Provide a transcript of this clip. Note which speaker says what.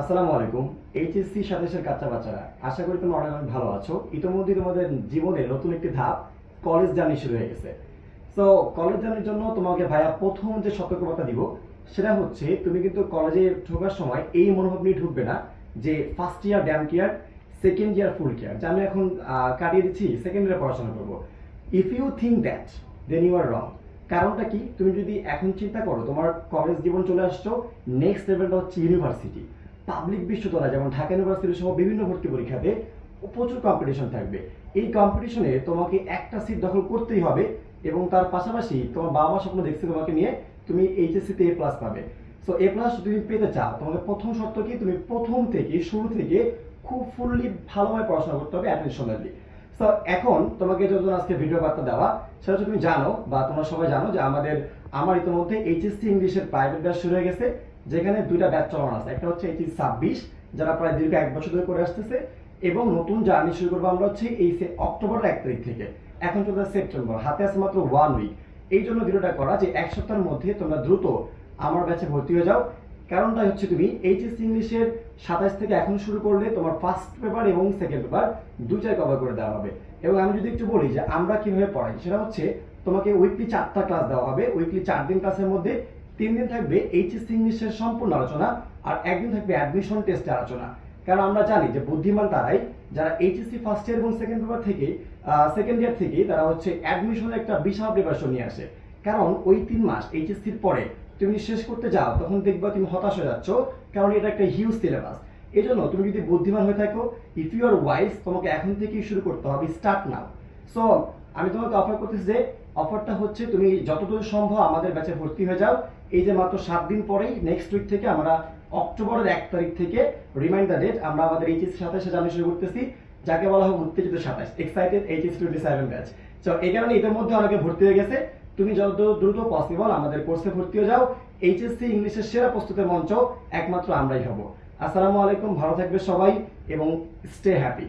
Speaker 1: আসসালামু আলাইকুম। এইচএসসি সাতাশের কাচ্চা বাচ্চারা আশা করি তোমরা অনেক অনেক ভালো আছো। ইতিমধ্যে তোমাদের জীবনে নতুন একটি ধাপ কলেজ জার্নি শুরু হয়ে গেছে। তো কলেজ জার্নির জন্য তোমাকে ভাইয়া প্রথম যে সতর্কবার্তা দিব, সেটা হচ্ছে তুমি কিন্তু কলেজে ঢোকার সময় এই মনোভাব নিয়ে ঢুকবে না যে first year damn care second year full care যে আমি এখন কাটিয়ে দিচ্ছি সেকেন্ড ইয়ারে পড়াশোনা করব। If you think that then you are wrong কারণটা কি? তুমি যদি এখন চিন্তা করো, তোমার কলেজ জীবন চলে আসছো নেক্সট লেভেলটা হচ্ছে ইউনিভার্সিটি পাবলিক বিশ্ববিদ্যালয় যেমন ঢাকা ইউনিভার্সিটি সহ বিভিন্ন ভর্তি পরীক্ষাতে প্রচুর কম্পিটিশন থাকবে। এই কম্পিটিশনে তোমাকে একটা সিট দখল করতেই হবে এবং তার পাশাপাশি তোমার বাবা মা স্বপ্ন দেখছে তোমাকে নিয়ে তুমি এইচএসসিতে এ প্লাস পাবে। সো এ প্লাস তুমি পেতে চাও। তোমাকে প্রথম শর্ত কি? তুমি প্রথম থেকে, শুরু থেকে খুব ফুললি ভালোভাবে পড়াশোনা করতে হবে অ্যাটেনশনালি তো এখন তোমাকে যখন আজকে ভিডিও বার্তা দেওয়া, সেটা তুমি জানো বা তোমরা সবাই জানো যে আমাদের, আমার ইতিমধ্যে এইচএসসি ইংলিশের প্রাইভেট ব্যাচ শুরু হয়ে গেছে। যেখানে দুইটা ব্যাচ চলানো আছে। একটা হচ্ছে এইচএসসি ছাব্বিশ, যারা প্রায় দীর্ঘ এক বছর ধরে করে আসতেছে, এবং নতুন জার্নি শুরু করব আমরা হচ্ছে এই অক্টোবর এক তারিখ থেকে। এখন চলছে সেপ্টেম্বর, হাতে আছে মাত্র ওয়ান উইক এই জন্য ভিডিওটা করা যে এক সপ্তাহের মধ্যে তোমরা দ্রুত আমার ব্যাচে ভর্তি হয়ে যাও। কারণটা হচ্ছে তুমি এইচএস ইংলিশের সাতাশ থেকে এখন শুরু করলে তোমার ফার্স্ট পেপার এবং সেকেন্ড পেপার দুইটাই কভার করে দেওয়া হবে। এবং আমি যদি একটু বলি যে আমরা কীভাবে পড়াই, সেটা হচ্ছে তোমাকে উইকলি চারটা ক্লাস দেওয়া হবে। উইকলি চার দিন ক্লাসের মধ্যে তিন দিন থাকবে এইচএসসি ইংলিশের সম্পূর্ণ আলোচনা আর একদিন থাকবে অ্যাডমিশন টেস্টের আলোচনা। কারণ আমরা জানি যে বুদ্ধিমান তারাই, যারা এইচএসসি ফার্স্ট ইয়ার এবং সেকেন্ড পেপার থেকে সেকেন্ড ইয়ার থেকে তারা হচ্ছে অ্যাডমিশনের একটা বিশাল প্রিপারেশন নিয়ে আসে। কারণ ওই তিন মাস এইচএসসির পরে তুমি শেষ করতে যাও, তখন দেখবা তুমি হতাশ হয়ে যাচ্ছ, কারণ এটা একটা হিউজ সিলেবাস এই জন্য তুমি যদি বুদ্ধিমান হয়ে থাকো ইফ ইউ আর ওয়াইজ তোমাকে এখন থেকেই শুরু করতে হবে স্টার্ট নাও সো আমি তোমাকে অফার করতেছি যে অফারটা হচ্ছে তুমি যতদূর সম্ভব আমাদের ব্যাচে ভর্তি হয়ে যাও এই যে মাত্র সাত দিন পরেই নেক্সট উইক থেকে আমরা অক্টোবরের এক তারিখ থেকে রিমাইন্ডার ডেট আমরা আমাদের এইচএস সাতাশে জানিয়ে শুরু করতেছি, যাকে বলা হয় উত্তেজিত সাতাশ excited HS twenty seven batch তো এই কারণে এটার মধ্যে অনেকে ভর্তি হয়ে গেছে। তুমি যত দ্রুত পসিবল আমাদের কোর্সে ভর্তি হয়ে যাও। এইচএসসি ইংলিশের সেরা প্রস্তুতের মঞ্চ একমাত্র আমরাই হব। আসসালামু আলাইকুম, ভালো থাকবে সবাই এবং স্টে হ্যাপি